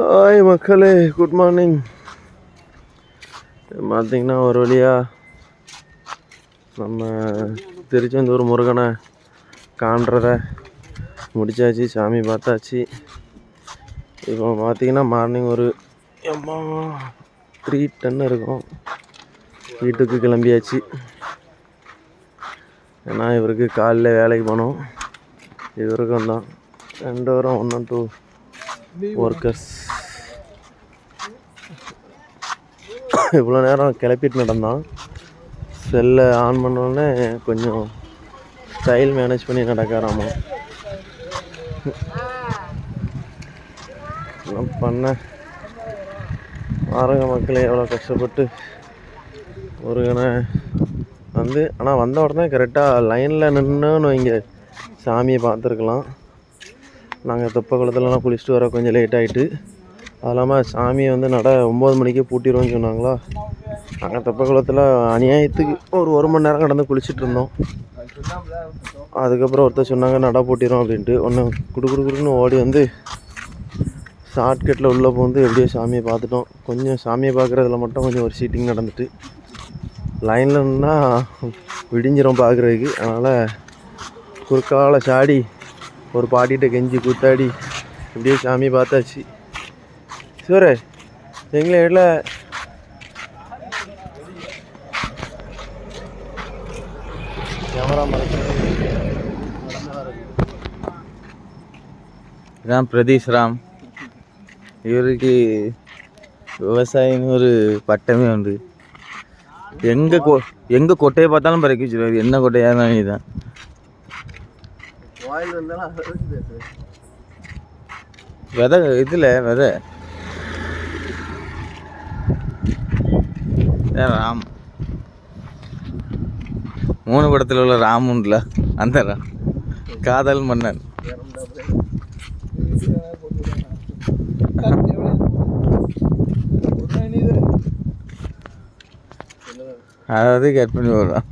Hi மக்களே good morning பார்த்தீங்கன்னா ஒரு வழியாக நம்ம திருச்செந்தூர் முருகனை காண்றத முடிச்சாச்சு சாமி பார்த்தாச்சு. இப்போ பார்த்தீங்கன்னா மார்னிங் ஒரு எம்மா த்ரீ டென் இருக்கும். வீட்டுக்கு கிளம்பியாச்சு. ஏன்னா இவருக்கு காலைல வேலைக்கு போகணும் இவருக்கும் தான். ரெண்டு வாரம் ஒன் டூ ஒர்க்கர்ஸ் இவ்வளோ நேரம் கிளப்பிட்டு நடந்தான். செல்லை ஆன் பண்ணோடனே கொஞ்சம் ஸ்டைல் மேனேஜ் பண்ணி நடக்காராமா? நான் பண்ண. பாருங்க மக்களே எவ்வளோ கஷ்டப்பட்டு முருகனை வந்து ஆனால் வந்த உடனே கரெக்டாக லைனில் நின்றுன்னு இங்கே சாமியை பார்த்துருக்கலாம். நாங்கள் தெப்ப குளத்துலலாம் குளிச்சுட்டு வர கொஞ்சம் லேட் ஆகிட்டு அது இல்லாமல் சாமியை வந்து நட ஒம்பது மணிக்கே பூட்டிடுவோம்னு சொன்னாங்களா? நாங்கள் தெப்ப குளத்தில் அநியாயத்துக்கு ஒரு ஒரு மணி நேரம் கடந்து குளிச்சுட்டு இருந்தோம். அதுக்கப்புறம் ஒருத்தர் சொன்னாங்க நட பூட்டிடும் அப்படின்ட்டு. ஒன்று குடு குடு குடுன்னு ஓடி வந்து ஷார்ட்கட்டில் உள்ளே போந்து எப்படியோ சாமியை பார்த்துட்டோம். கொஞ்சம் சாமியை பார்க்குறதுல மட்டும் கொஞ்சம் ஒரு சீட்டிங் நடந்துட்டு. லைனில் நின்னா விடிஞ்சிரும் பார்க்குறதுக்கு. அதனால் குறுக்கால சாடி ஒரு பாட்டிகிட்ட கெஞ்சி கூத்தாடி இப்படியே சாமி பார்த்தாச்சு. சிவரே எங்களை வீட்டில் கேமரா பிரதீஷ் ராம். இவருக்கு விவசாயின்னு ஒரு பட்டமே உண்டு. எங்கே கொ எங்கே கொட்டையை பார்த்தாலும் பறக்க வச்சுருவாரு. என்ன கொட்டையாக இருந்தாலும் இதுதான் வாயில் வந்தாலும் விதை இதில் விதை. ராம். மூணு படத்தில் உள்ள ராம் உண்டுல அந்த ராம் காதல் மன்னன். அதாவது கட் பண்ணி விடுறான்